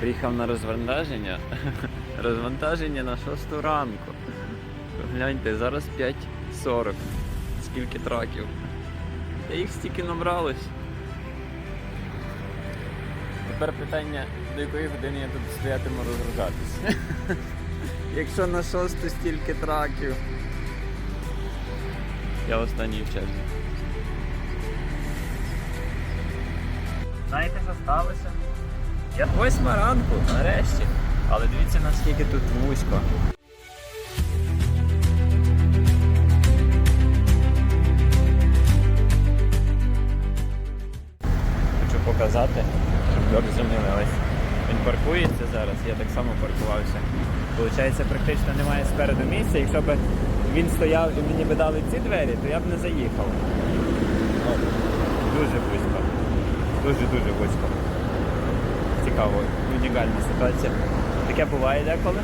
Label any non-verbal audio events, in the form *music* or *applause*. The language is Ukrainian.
Приїхав на розвантаження. *laughs* Розвантаження на 6 ранку. Гляньте, зараз 5.40. Скільки траків. Та їх стільки набралось. Тепер питання, до якої години я тут стоятиму розгружатись. *laughs* Якщо на шосту стільки траків. Я останній в черзі. Знаєте, що сталося? Я восьма ранку, нарешті. Але дивіться, наскільки тут вузько. Хочу показати, щоб ви розуміли. Він паркується зараз, я так само паркувався. Получається, практично немає спереду місця. Якщо б він стояв і мені би дали ці двері, то я б не заїхав. От. Дуже вузько. Дуже-дуже вузько. Цікаво, унікальна ситуація. Таке буває деколи.